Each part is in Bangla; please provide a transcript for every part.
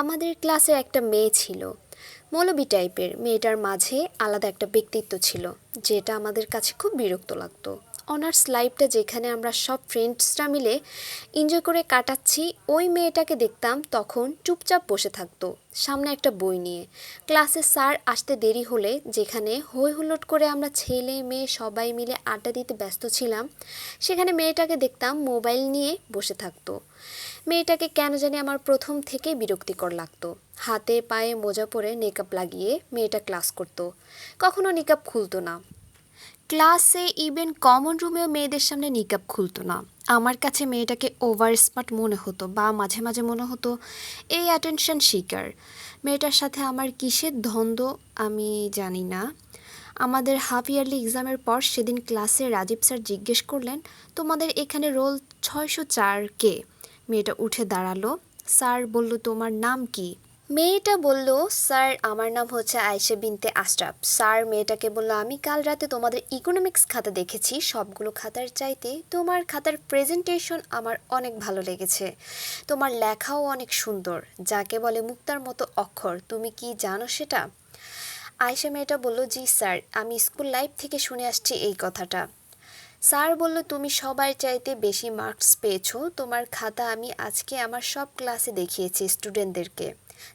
আমাদের ক্লাসে একটা মেয়ে ছিল মৌলবী টাইপের। মেয়েটার মাঝে আলাদা একটা ব্যক্তিত্ব ছিল, যেটা আমাদের কাছে খুব বিরক্ত লাগতো। অনার্স লাইফটা যেখানে আমরা সব ফ্রেন্ডসরা মিলে এনজয় করে কাটাচ্ছি, ওই মেয়েটাকে দেখতাম তখন চুপচাপ বসে থাকতো, সামনে একটা বই নিয়ে। ক্লাসে স্যার আসতে দেরি হলে যেখানে হই হুল্লোড় করে আমরা ছেলে, মেয়ে সবাই মিলে আড্ডা দিতে ব্যস্ত ছিলাম, সেখানে মেয়েটাকে দেখতাম মোবাইল নিয়ে বসে থাকতো। মেয়েটাকে কেন জানি আমার প্রথম থেকেই বিরক্তিকর লাগতো। হাতে পায়ে মোজা পরে মেকআপ লাগিয়ে মেয়েটা ক্লাস করতো। কখনো নিকাপ খুলতো না। ক্লাসে ইভেন কমন রুমেও মেয়েদের সামনে নিকাপ খুলতো না। আমার কাছে মেয়েটাকে ওভার স্মার্ট মনে হতো বা মাঝে মাঝে মনে হতো, এই অ্যাটেনশন শিকার মেয়েটার সাথে আমার কিসের দ্বন্দ্ব আমি জানি না। আমাদের হাফ ইয়ারলি এক্সামের পর সেদিন ক্লাসে রাজীব স্যার জিজ্ঞেস করলেন, তোমাদের এখানে রোল ছয়শো চার কে? মেয়েটা উঠে দাঁড়াল। স্যার বলল, তোমার নাম কি? মেয়েটা বলল, স্যার, আমার নাম হচ্ছে আয়েশা বিনতে আশরাফ। স্যার, মেয়েটাকে বলল, আমি কাল রাতে তোমাদের ইকোনমিক্স খাতা দেখেছি। সবগুলো খাতার চাইতে তোমার খাতার প্রেজেন্টেশন আমার অনেক ভালো লেগেছে। তোমার লেখাও অনেক সুন্দর, যাকে বলে মুক্তার মতো অক্ষর। তুমি কি জানো সেটা? আয়েশা মেয়েটা বলল, জি স্যার, আমি স্কুল লাইফ থেকে শুনে আসছি এই কথাটা। স্যার বলল, তুমি সবার চাইতে বেশি মার্কস পেয়েছ। তোমার খাতা আমি আজকে আমার সব ক্লাসে দেখিয়েছি স্টুডেন্টদেরকে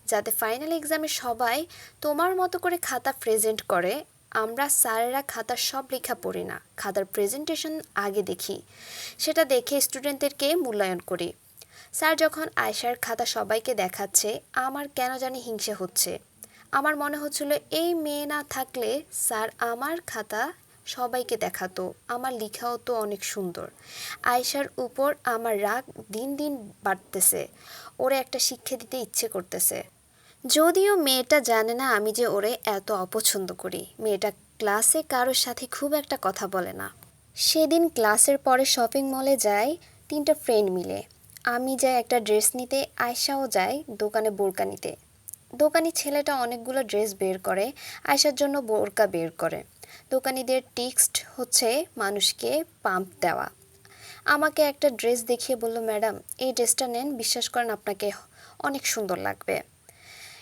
যাতে ফাইনাল এক্সামে সবাই তোমার মতো করে খাতা প্রেজেন্ট করে। আমরা স্যারেরা খাতার সব লেখা পড়ি না। খাতার প্রেজেন্টেশন আগে দেখি। সেটা দেখে স্টুডেন্টদেরকে মূল্যায়ন করি। স্যার যখন আয়সার খাতা সবাইকে দেখাচ্ছে, আমার কেন জানি হিংসে হচ্ছে। আমার মনে হচ্ছিল, এই মেয়ে না থাকলে স্যার আমার খাতা সবাইকে দেখাতো। আমার লেখাও তো অনেক সুন্দর। আয়সার উপর আমার রাগ দিন দিন বাড়তেছে। ওরে একটা শিক্ষা দিতে ইচ্ছে করতেছে। যদিও মেয়েটা জানে না আমি যে ওরে এত অপছন্দ করি। মেয়েটা ক্লাসে কারোর সাথে খুব একটা কথা বলে না। সেদিন ক্লাসের পরে শপিং মলে যাই, তিনটা ফ্রেন্ড মিলে। আমি যাই একটা ড্রেস নিতে আয়সাও যায় দোকানে বোরকা নিতে। দোকানি ছেলেটা অনেকগুলো ড্রেস বের করে আয়সার জন্য বোরকা বের করে। দোকানিদের টিক্সড হচ্ছে মানুষকে পাম্প দেওয়া। আমাকে একটা ড্রেস দেখিয়ে বলল, ম্যাডাম, এই ড্রেসটা নেন, বিশ্বাস করেন আপনাকে অনেক সুন্দর লাগবে।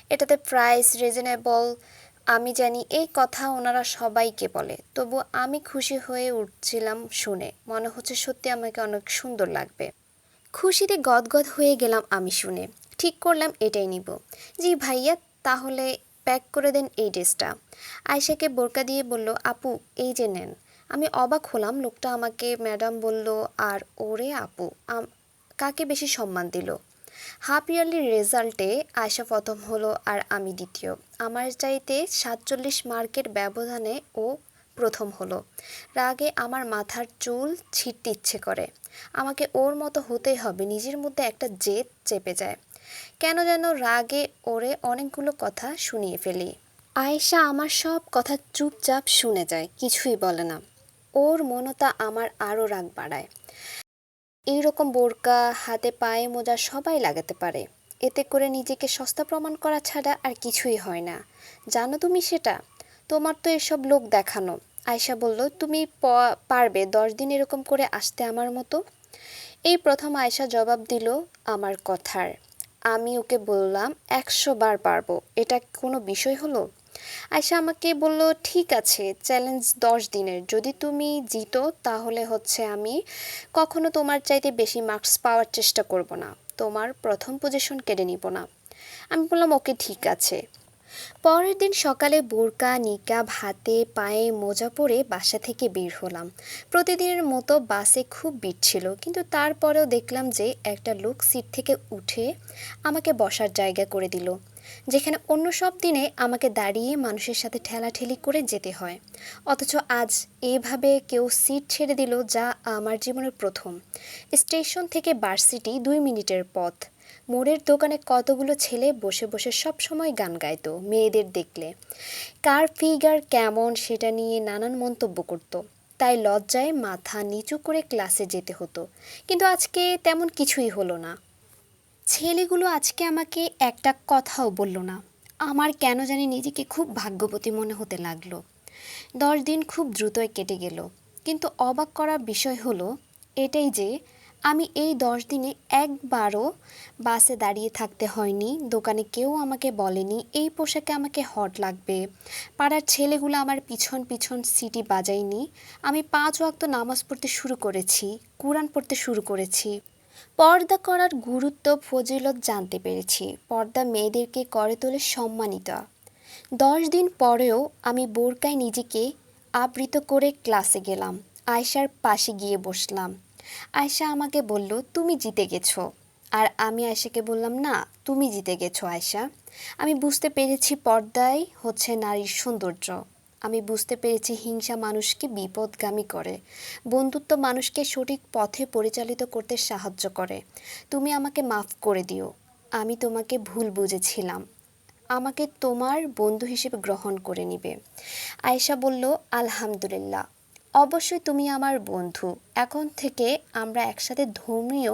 এটাতে প্রাইস রিজনেবল, আমি জানি এই কথা ওনারা সবাইকে বলে। তবু আমি খুশি হয়ে উঠছিলাম শুনে। মনে হচ্ছে সত্যি আমাকে অনেক সুন্দর লাগবে। খুশিতে গদগদ হয়ে গেলাম আমি শুনে। ঠিক করলাম, এটাই নিব। জি ভাইয়া, তাহলে প্যাক করে দেন এই ড্রেসটা। আয়সাকে বোরকা দিয়ে বলল, আপু, এই যে নেন। আমি অবাক হলাম, লোকটা আমাকে ম্যাডাম বলল, আর ওরে আপু কাকে বেশি সম্মান দিল? হাফ ইয়ারলি রেজাল্টে আয়সা প্রথম হলো আর আমি দ্বিতীয়। আমার চাইতে সাতচল্লিশ মার্কের ব্যবধানে ও প্রথম হলো। রাগে আমার মাথার চুল ছিটতে ইচ্ছে করে। আমাকে ওর মতো হতেই হবে, নিজের মধ্যে একটা জেদ চেপে যায়। কেন যেন রাগে ওরে অনেকগুলো কথা শুনিয়ে ফেলি। আয়েশা আমার সব কথা চুপচাপ শুনে যায়, কিছুই বলে না। ওর মনতা আমার আরও রাগ বাড়ায়। এইরকম বোরকা, হাতে পায়ে মোজা সবাই লাগাতে পারে। এতে করে নিজেকে সস্তা প্রমাণ করা ছাড়া আর কিছুই হয় না। জানো তুমি সেটা? তোমার তো এসব লোক দেখানো। আয়শা বলল, তুমি পারবে দশ দিন এরকম করে আসতে আমার মতো? এই প্রথম আয়শা জবাব দিল, আমার কথার। আমি ওকে বললাম, একশো বার পারব। এটা কোনো বিষয় হলো? আয়সা আমাকে বলল, ঠিক আছে চ্যালেঞ্জ দশ দিনের। যদি তুমি জিতো, তাহলে হচ্ছে আমি কখনো তোমার চাইতে বেশি মার্কস পাওয়ার চেষ্টা করব না। তোমার প্রথম পজিশন কেড়ে নিব না। আমি বললাম, ওকে ঠিক আছে। পরের দিন সকালে বোরকা, নিকাব, হাতে পায়ে মোজা পরে বাসা থেকে বের হলাম। প্রতিদিনের মতো বাসে খুব ভিড় ছিল, কিন্তু তারপরেও দেখলাম যে একটা লোক সিট থেকে উঠে আমাকে বসার জায়গা করে দিল। যেখানে অন্য সব দিনে আমাকে দাঁড়িয়ে মানুষের সাথে ঠেলাঠেলি করে যেতে হয়। অথচ আজ এভাবে কেউ সিট ছেড়ে দিল যা আমার জীবনের প্রথম। স্টেশন থেকে ভার্সিটি দুই মিনিটের পথ। মোড়ের দোকানে কতগুলো ছেলে বসে বসে সব সময় গান গাইতো, মেয়েদের দেখলে। কার ফিগার কেমন সেটা নিয়ে নানান মন্তব্য করত। তাই লজ্জায় মাথা নিচু করে ক্লাসে যেতে হতো। কিন্তু আজকে তেমন কিছুই হলো না। ছেলেগুলো আজকে আমাকে একটা কথাও বলল না। আমার কেন জানি নিজেকে খুব ভাগ্যবতী মনে হতে লাগল। দশ দিন খুব দ্রুতই কেটে গেল। কিন্তু অবাক করার বিষয় হলো এটাই যে আমি এই দশ দিনে একবারও বাসে দাঁড়িয়ে থাকতে হয়নি, দোকানে কেউ আমাকে বলেনি, এই পোশাকে আমাকে হট লাগবে, পাড়ার ছেলেগুলো আমার পিছন পিছন সিটি বাজায়নি, আমি পাঁচ ওয়াক্ত নামাজ পড়তে শুরু করেছি, কোরআন পড়তে শুরু করেছি। পর্দা করার গুরুত্ব ফজিলত জানতে পেরেছি। পর্দা মেয়েদেরকে করে তোলে সম্মানিত। দশ দিন পরেও আমি বোরকায় নিজেকে আবৃত করে ক্লাসে গেলাম। আয়শার পাশে গিয়ে বসলাম। আয়শা আমাকে বলল, তুমি জিতে গেছো। আর আমি আয়শাকে বললাম, না, তুমি জিতে গেছো আয়শা। আমি বুঝতে পেরেছি পর্দাই হচ্ছে নারীর সৌন্দর্য। আমি বুঝতে পেরেছি হিংসা মানুষকে বিপদগামী করে। বন্ধুত্ব মানুষকে সঠিক পথে পরিচালিত করতে সাহায্য করে। তুমি আমাকে মাফ করে দিও। আমি তোমাকে ভুল বুঝেছিলাম। আমাকে তোমার বন্ধু হিসেবে গ্রহণ করে নিবে। আয়েশা বলল, আলহামদুলিল্লাহ। অবশ্যই তুমি আমার বন্ধু। এখন থেকে আমরা একসাথে ধর্মীয়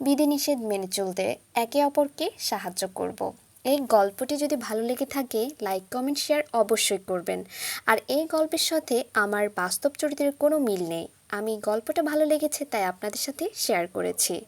বিধিনিষেধ মেনে চলতে একে অপরকে সাহায্য করব। এই গল্পটি যদি ভালো লেগে থাকে, লাইক, কমেন্ট, শেয়ার অবশ্যই করবেন। আর এই গল্পের সাথে আমার বাস্তব চরিত্রের কোনো মিল নেই। আমি গল্পটা ভালো লেগেছে, তাই আপনাদের সাথে শেয়ার করেছি।